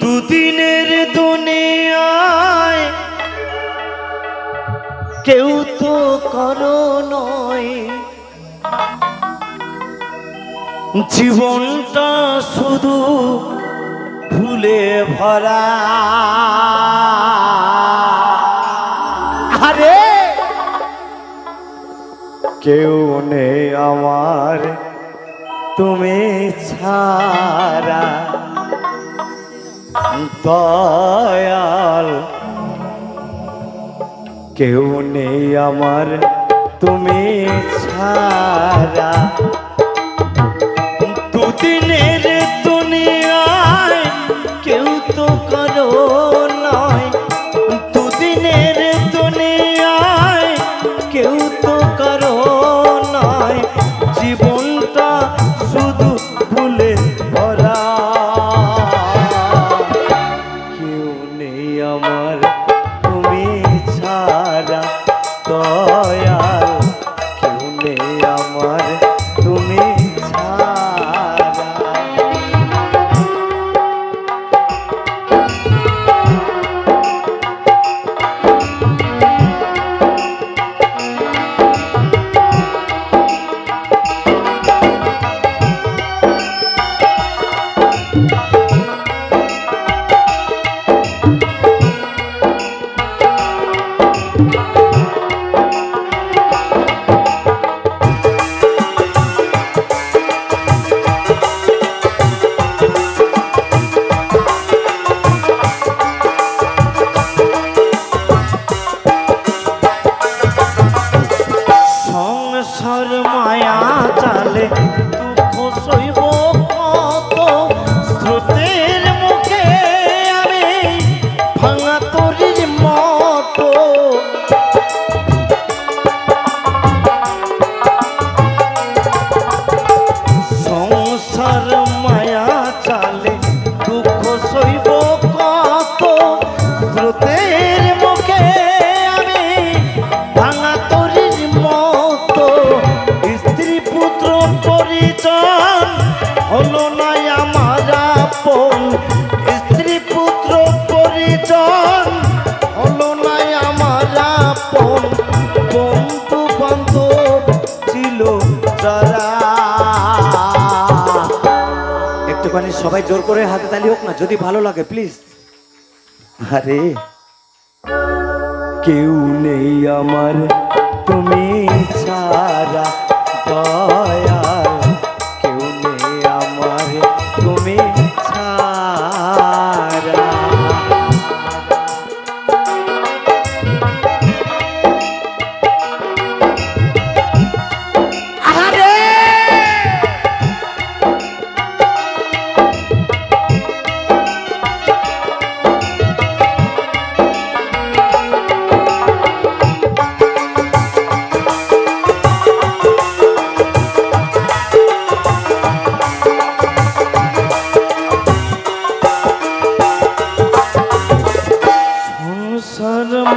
দুদিনের দুনিয়ায় কেউ তো করো নয়। জীবনটা শুধু ভুলে ভরা। আরে! কেউ নেই আমার, তুমি ছাড়া। দয়াল। কেউ নেই আমার তুমি ছাড়া। দুদিনের একটুখানি সবাই জোর করে হাতে তালি হোক না, যদি ভালো লাগে প্লিজ আরে, কেউ নেই আমার, তুমি ছাড়া দয়াল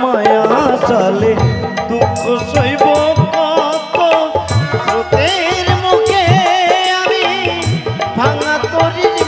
মায়া চলে দুঃখ সইব কত? মুখে আমি ভাঙা তরির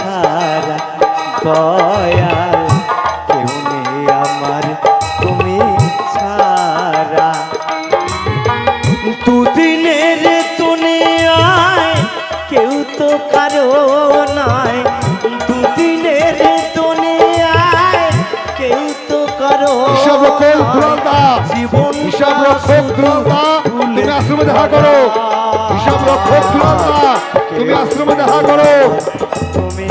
ছাড়া দয়াল কেউ নেই আমার তুমি ছাড়া। দুদিনের দুনিয়ায় কেউ তো কারও নয় দুদিনের দুনিয়ায় কেউ তো কারও জীবন হিসাব রক্ষক দুরন্ত তুমি আশ্রমে দেখা করো। হিসাব রক্ষক তুমি দেখা করো। তুমি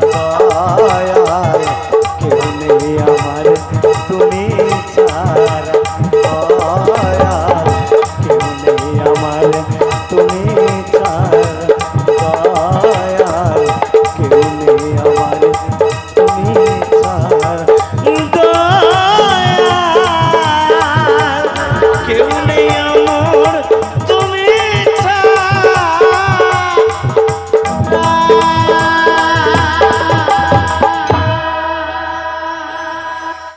দয়াল কেউ নেই